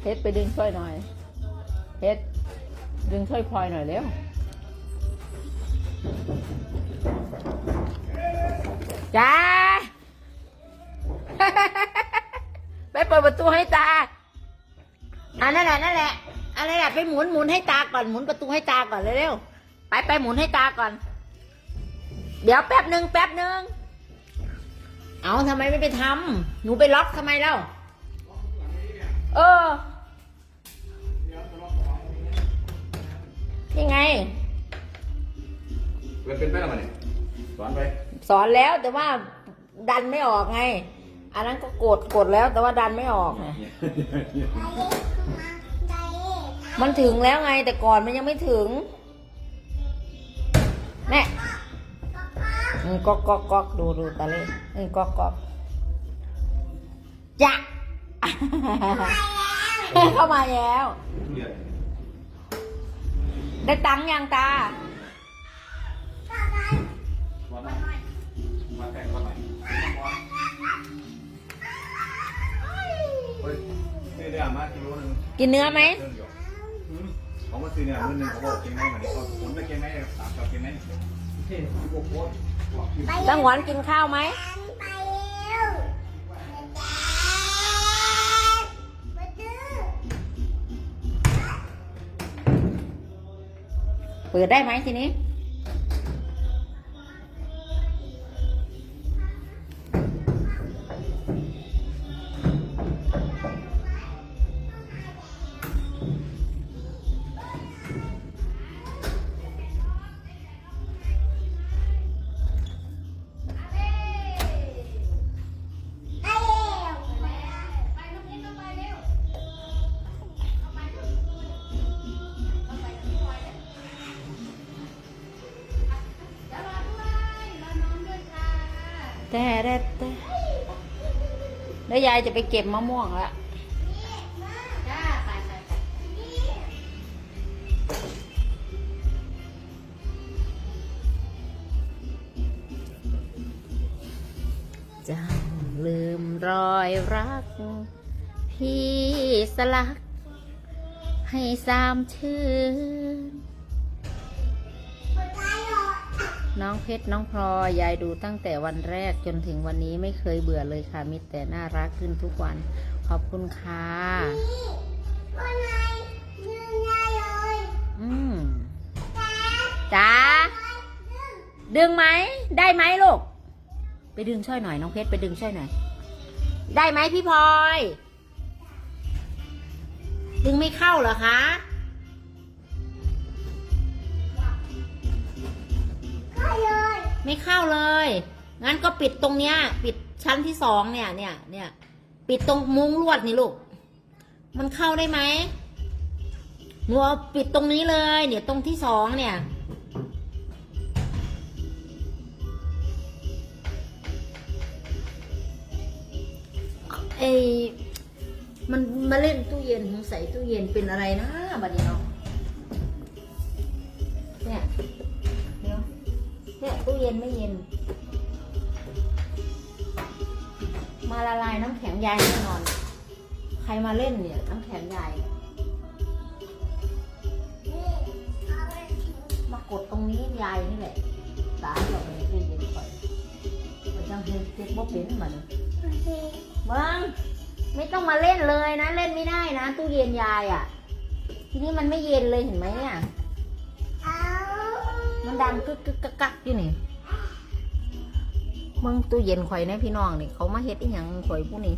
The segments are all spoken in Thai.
เพชรไปดึงช่วยหน่อยเพชรดึงช่วยพลอยหน่อยเร็ว จ้า ไปเปิดประตูให้ตาอันนั่นแหละนั่นแหละอันนั่นแหละไปหมุนหมุนให้ตาก่อนหมุนประตูให้ตาก่อนเร็วๆ ไปไปหมุนให้ตาก่อน เดี๋ยวแป๊บหนึ่งแป๊บหนึ่งเอาทำไมไม่ไปทำหนูไปล็อกทำไมเล่า เออนี่ไง มันเป็นไปแล้วมันเนี่ยสอนไปสอนแล้วแต่ว่าดันไม่ออกไง อันนั้นก็กดกดแล้วแต่ว่าดันไม่ออกไงมันถึงแล้วไงแต่ก่อนมันยังไม่ถึงแน่อืมก๊อกก๊อกก๊อกดูดูตาเล่อืมก๊อกก๊อกจะ เข้ามาแล้ว ได้ตังค์ยังตา กินเนื้อไหมเขามาซื้อเนื้อมื้อนึงเขาบอกเกงไหมมาดิเขาผมไม่เกงไหมสามกับเกงไหมเฮ้ยพวกโคตรบอกคิวตั้งหวนกินข้าวไหม เปิดได้ไหมทีนี้ แต่แต่แต่แล้วยายจะไปเก็บมะม่วงละเจ้าลืมรอยรัก พี่สลัก ให้สามชื่น น้องเพชรน้องพลอยยายดูตั้งแต่วันแรกจนถึงวันนี้ไม่เคยเบื่อเลยค่ะมีแต่น่ารักขึ้นทุกวัน ขอบคุณค่ะอืมจ้าดึงไหมได้ไหมลูกไปดึงช่วยหน่อยน้องเพชรไปดึงช่วยหน่อย ได้ไหมพี่พลอย ดึงไม่เข้าเหรอคะ ไม่เข้าเลย งั้นก็ปิดตรงเนี้ย ปิดชั้นที่สองเนี่ย เนี่ย เนี่ย ปิดตรงมุ้งลวดนี่ลูก มันเข้าได้ไหมหนูเอาปิดตรงนี้เลย เนี่ยตรงที่สองเนี่ย ไอมันมาเล่นตู้เย็นสงสัยตู้เย็นเป็นอะไรนะบัดนี้เนาะ เนี่ยตู้เย็นไม่เย็น มาละลายน้ำแข็งยายแน่นอน ใครมาเล่นเนี่ยน้ำแข็งยายมากดตรงนี้ยายนี่แหละสาเราไปในตู้เย็นก่อนมันยังเฮ็ดเจ็บบ่เป็นมันเบิ้งไม่ต้องมาเล่นเลยนะ เล่นไม่ได้นะ ตู้เย็นยายอะ ทีนี้มันไม่เย็นเลยเห็นไหมเนี่ย มันดังกึกกึกกักกักอยู่นี่มึงตู้เย็นข่อยนะพี่น้องนี่เขามาเฮ็ดอีหยังข่อยผู้นี้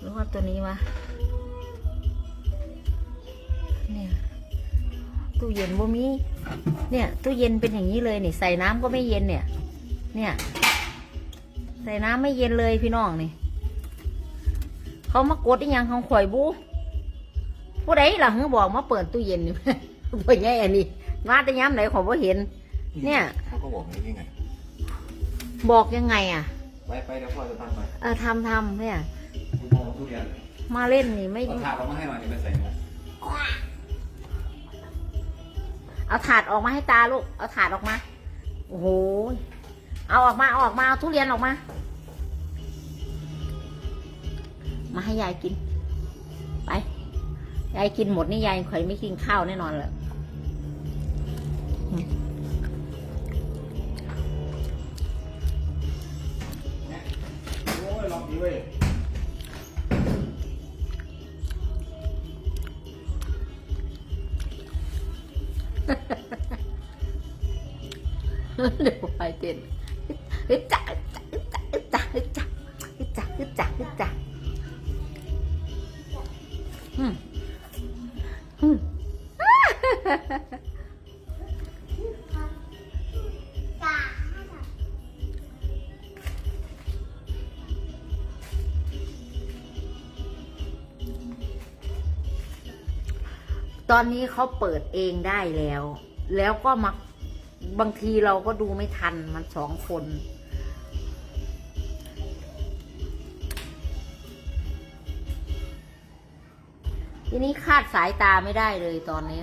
หรือว่าตัวนี้วะเนี่ยตู้เย็นบ่มีเนี่ยตู้เย็นเป็นอย่างนี้เลยนี่ใส่น้ำก็ไม่เย็นเนี่ย เนี่ย ใส่น้ำไม่เย็นเลยพี่น้องนี่ เขามากดอีหยังของข่อยบู ผู้ใดล่ะฮึบอกมาเปิดตู้เย็นนี่ บ่แง่อันนี้ มาแต่ย้ำไหนของบ่เห็น เนี่ย เขาก็บอกอย่างนี้ไง บอกยังไงอะไปไปเดี๋ยวพ่อจะทำไปเออทำทำเนี่ย คุณมองทุเรียนมาเล่นนี่ไม่ เอาถาดเรามาให้หน่อยเดี๋ยวไปใส่เนื้อเอาถาดออกมาให้ตาลูก เอาถาดออกมา โอ้โห เอาออกมา เอาออกมา เอาทุเรียนออกมา มาให้ยายกินไป ยายกินหมดนี่ยายคอยไม่กินข้าวแน่นอนเลยโอ้ยลองดีเว้ยเดี๋ยวไปเต้นฮึดจ้ะฮึดจ้ะฮึดจ้ะฮึดจ้ะฮึดจ้ะฮึดจ้ะฮึดจ้ะอืมอืม ตอนนี้เขาเปิดเองได้แล้ว แล้วก็มาบางทีเราก็ดูไม่ทันมันสองคน ทีนี้คาดสายตาไม่ได้เลยตอนนี้